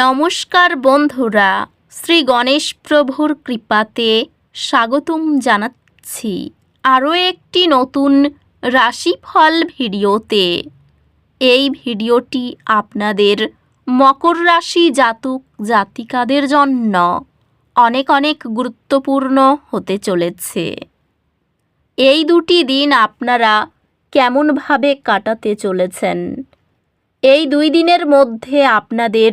নমস্কার বন্ধুরা, শ্রী গণেশ প্রভুর কৃপাতে স্বাগতম জানাচ্ছি আরও একটি নতুন রাশিফল ভিডিওতে। এই ভিডিওটি আপনাদের মকর রাশি জাতক জাতিকাদের জন্য অনেক অনেক গুরুত্বপূর্ণ হতে চলেছে। এই দুটি দিন আপনারা কেমনভাবে কাটাতে চলেছেন? এই দুই দিনের মধ্যে আপনাদের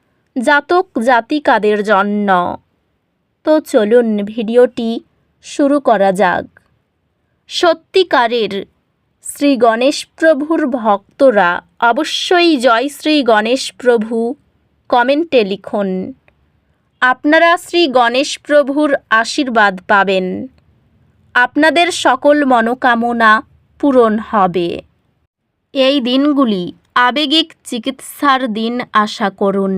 জাতক জাতিকাদের জন্য। তো চলুন ভিডিওটি শুরু করা যাক। সত্যিকারের শ্রী গণেশ প্রভুর ভক্তরা অবশ্যই জয় শ্রী গণেশ প্রভু কমেন্টে লিখুন। আপনারা শ্রী গণেশ প্রভুর আশীর্বাদ পাবেন। আপনাদের সকল মনোকামনা পূরণ হবে। এই দিনগুলি আবেগিক চিকিৎসার দিন আশা করুন।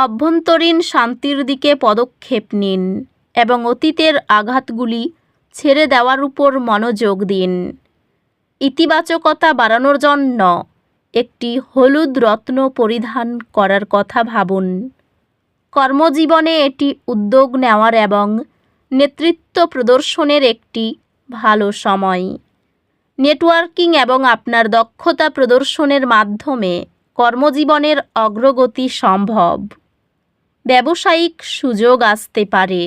অভ্যন্তরীণ শান্তির দিকে পদক্ষেপ নিন এবং অতীতের আঘাতগুলি ছেড়ে দেওয়ার উপর মনোযোগ দিন। ইতিবাচকতা বাড়ানোর জন্য একটি হলুদ রত্ন পরিধান করার কথা ভাবুন। কর্মজীবনে এটি উদ্যোগ নেওয়ার এবং নেতৃত্ব প্রদর্শনের একটি ভালো সময়। নেটওয়ার্কিং এবং আপনার দক্ষতা প্রদর্শনের মাধ্যমে কর্মজীবনের অগ্রগতি সম্ভব। ব্যবসায়িক সুযোগ আসতে পারে,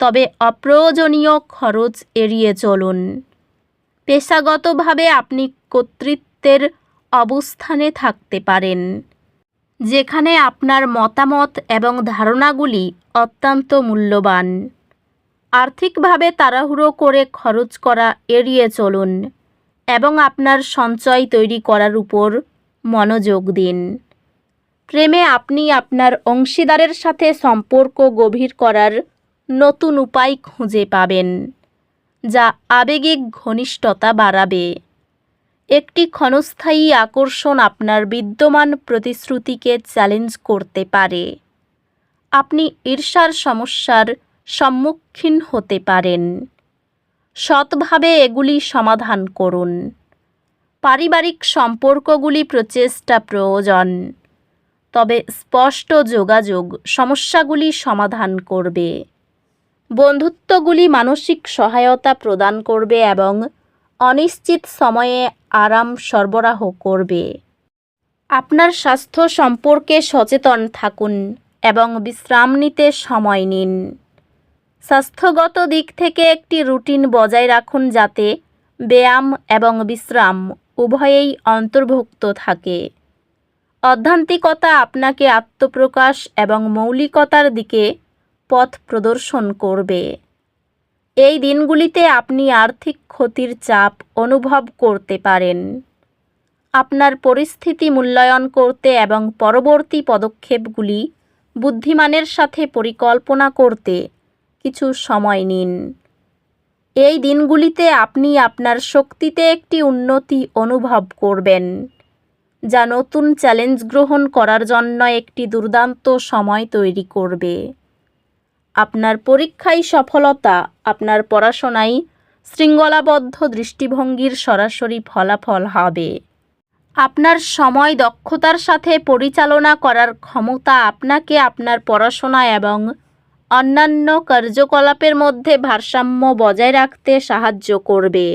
তবে অপ্রয়োজনীয় খরচ এড়িয়ে চলুন। পেশাগতভাবে আপনি কর্তৃত্বের অবস্থানে থাকতে পারেন, যেখানে আপনার মতামত এবং ধারণাগুলি অত্যন্ত মূল্যবান। আর্থিকভাবে তাড়াহুড়ো করে খরচ করা এড়িয়ে চলুন এবং আপনার সঞ্চয় তৈরি করার উপর মনোযোগ দিন। প্রেমে আপনি আপনার অংশীদারের সাথে সম্পর্ক গভীর করার নতুন উপায় খুঁজে পাবেন, যা আবেগিক ঘনিষ্ঠতা বাড়াবে। একটি ক্ষণস্থায়ী আকর্ষণ আপনার বিদ্যমান প্রতিশ্রুতিকে চ্যালেঞ্জ করতে পারে। আপনি ঈর্ষার সমস্যার সম্মুখীন হতে পারেন। সৎভাবে এগুলি সমাধান করুন। পারিবারিক সম্পর্কগুলি প্রচেষ্টা প্রয়োজন। তবে স্পষ্ট যোগাযোগ সমস্যাগুলি সমাধান করবে। বন্ধুত্বগুলি মানসিক সহায়তা প্রদান করবে এবং অনিশ্চিত সময়ে আরাম সরবরাহ করবে। আপনার স্বাস্থ্য সম্পর্কে সচেতন থাকুন এবং বিশ্রাম নিতে সময় নিন। স্বাস্থ্যগত দিক থেকে একটি রুটিন বজায় রাখুন যাতে ব্যায়াম এবং বিশ্রাম উভয়েই অন্তর্ভুক্ত থাকে। অধ্যান্তিকতা আপনাকে আত্মপ্রকাশ এবং মৌলিকতার দিকে পথ প্রদর্শন করবে। এই দিনগুলিতে আপনি আর্থিক ক্ষতির চাপ অনুভব করতে পারেন। আপনার পরিস্থিতি মূল্যায়ন করতে এবং পরবর্তী পদক্ষেপগুলি বুদ্ধিমানের সাথে পরিকল্পনা করতে কিছু সময় নিন। এই দিনগুলিতে আপনি আপনার শক্তিতে একটি উন্নতি অনুভব করবেন। যা নতুন চ্যালেঞ্জ গ্রহণ করার জন্য একটি দুর্দান্ত সময় তৈরি করবে। আপনার পরীক্ষায় সফলতা, আপনার পড়াশোনায় শৃঙ্খলাবদ্ধ দৃষ্টিভঙ্গির সরাসরি ফলাফল হবে। আপনার সময় দক্ষতার সাথে পরিচালনা করার ক্ষমতা আপনাকে আপনার পড়াশোনা এবং অন্যান্য কার্যকলাপের মধ্যে ভারসাম্য বজায় রাখতে সাহায্য করবে।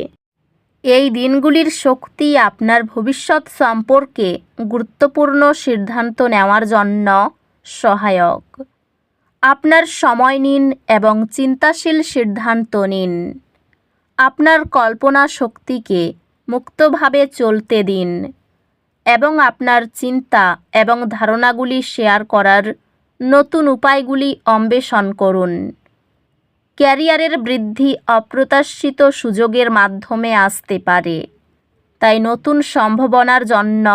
এই দিনগুলির শক্তি আপনার ভবিষ্যৎ সম্পর্কে গুরুত্বপূর্ণ সিদ্ধান্ত নেওয়ার জন্য সহায়ক। আপনার সময় নিন এবং চিন্তাশীল সিদ্ধান্ত নিন। আপনার কল্পনা শক্তিকে মুক্তভাবে চলতে দিন এবং আপনার চিন্তা এবং ধারণাগুলি শেয়ার করার নতুন উপায়গুলি অন্বেষণ করুন। ক্যারিয়ারের বৃদ্ধি অপ্রত্যাশিত সুযোগের মাধ্যমে আসতে পারে। তাই নতুন সম্ভাবনার জন্য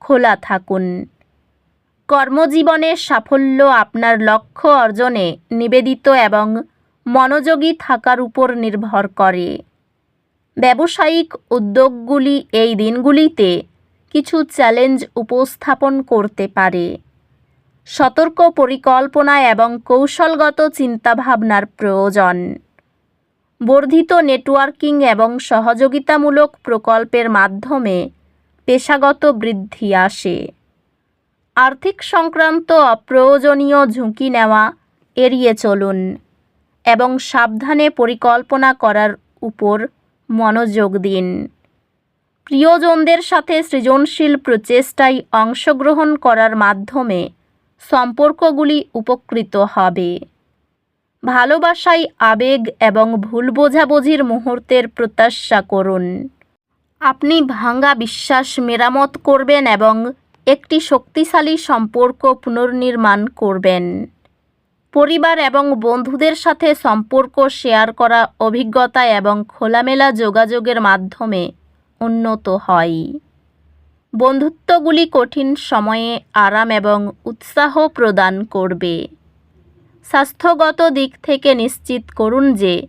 খোলা থাকুন। কর্মজীবনে সাফল্য আপনার লক্ষ্য অর্জনে নিবেদিত এবং মনোযোগী থাকার উপর নির্ভর করে। ব্যবসায়িক উদ্যোগগুলি এই দিনগুলিতে কিছু চ্যালেঞ্জ উপস্থাপন করতে পারে। সতর্ক পরিকল্পনা এবং কৌশলগত চিন্তাভাবনার প্রয়োজন। বর্ধিত নেটওয়ার্কিং এবং সহযোগিতামূলক প্রকল্পের মাধ্যমে পেশাগত বৃদ্ধি আসে। আর্থিক সংক্রান্ত অপ্রয়োজনীয় ঝুঁকি নেওয়া এড়িয়ে চলুন এবং সাবধানে পরিকল্পনা করার উপর মনোযোগ দিন। প্রিয়জনদের সাথে সৃজনশীল প্রচেষ্টায় অংশগ্রহণ করার মাধ্যমে সম্পর্কগুলি উপকৃত হবে। ভালোবাসায় আবেগ এবং ভুল বোঝাবুঝির মুহূর্তের প্রত্যাশা করুন। আপনি ভাঙ্গা বিশ্বাস মেরামত করবেন এবং একটি শক্তিশালী সম্পর্ক পুনর্নির্মাণ করবেন। পরিবার এবং বন্ধুদের সাথে সম্পর্ক শেয়ার করা অভিজ্ঞতা এবং খোলামেলা যোগাযোগের মাধ্যমে উন্নত হয়। বন্ধুত্বগুলি কঠিন সময়ে আরাম এবং উৎসাহ প্রদান করবে। স্বাস্থ্যগত দিক থেকে নিশ্চিত করুন যে,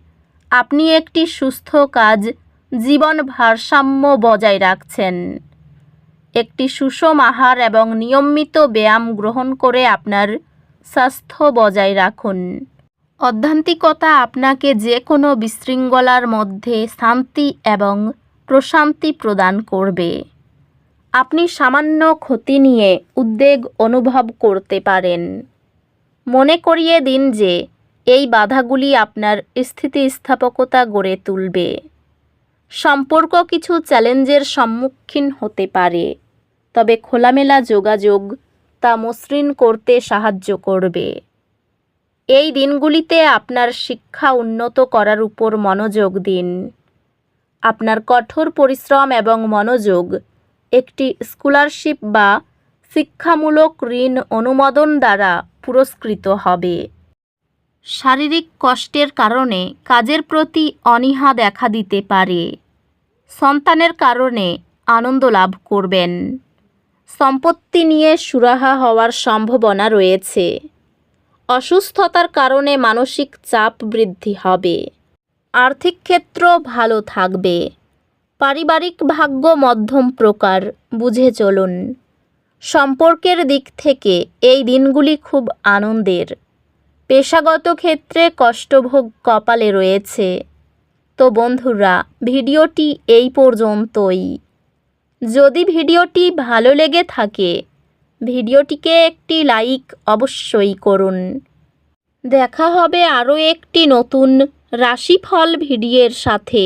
আপনি একটি সুস্থ কাজ জীবন ভারসাম্য বজায় রাখছেন। একটি সুষম আহার এবং নিয়মিত ব্যায়াম গ্রহণ করে আপনার স্বাস্থ্য বজায় রাখুন। অধ্যান্তিকতা আপনাকে যে কোনো বিশৃঙ্খলার মধ্যে শান্তি এবং প্রশান্তি প্রদান করবে। আপনি সামান্য ক্ষতি নিয়ে উদ্বেগ অনুভব করতে পারেন। মনে করিয়ে দিন যে, এই বাধাগুলি আপনার স্থিতিস্থাপকতা গড়ে তুলবে। সম্পর্ক কিছু চ্যালেঞ্জের সম্মুখীন হতে পারে, তবে খোলামেলা যোগাযোগ তা মসৃণ করতে সাহায্য করবে। এই দিনগুলিতে আপনার শিক্ষা উন্নত করার উপর মনোযোগ দিন। আপনার কঠোর পরিশ্রম এবং মনোযোগ একটি স্কলারশিপ বা শিক্ষামূলক ঋণ অনুমোদন দ্বারা পুরস্কৃত হবে। শারীরিক কষ্টের কারণে কাজের প্রতি অনীহা দেখা দিতে পারে। সন্তানের কারণে আনন্দ লাভ করবেন। সম্পত্তি নিয়ে সুরাহা হওয়ার সম্ভাবনা রয়েছে। অসুস্থতার কারণে মানসিক চাপ বৃদ্ধি হবে। আর্থিক ক্ষেত্র ভালো থাকবে। পারিবারিক ভাগ্য মধ্যম প্রকার, বুঝে চলুন। সম্পর্কের দিক থেকে এই দিনগুলি খুব আনন্দের। পেশাগত ক্ষেত্রে কষ্টভোগ কপালে রয়েছে। তো বন্ধুরা, ভিডিওটি এই পর্যন্তই। যদি ভিডিওটি ভালো লেগে থাকে, ভিডিওটিকে একটি লাইক অবশ্যই করুন। দেখা হবে আরও একটি নতুন রাশিফল ভিডিওর সাথে।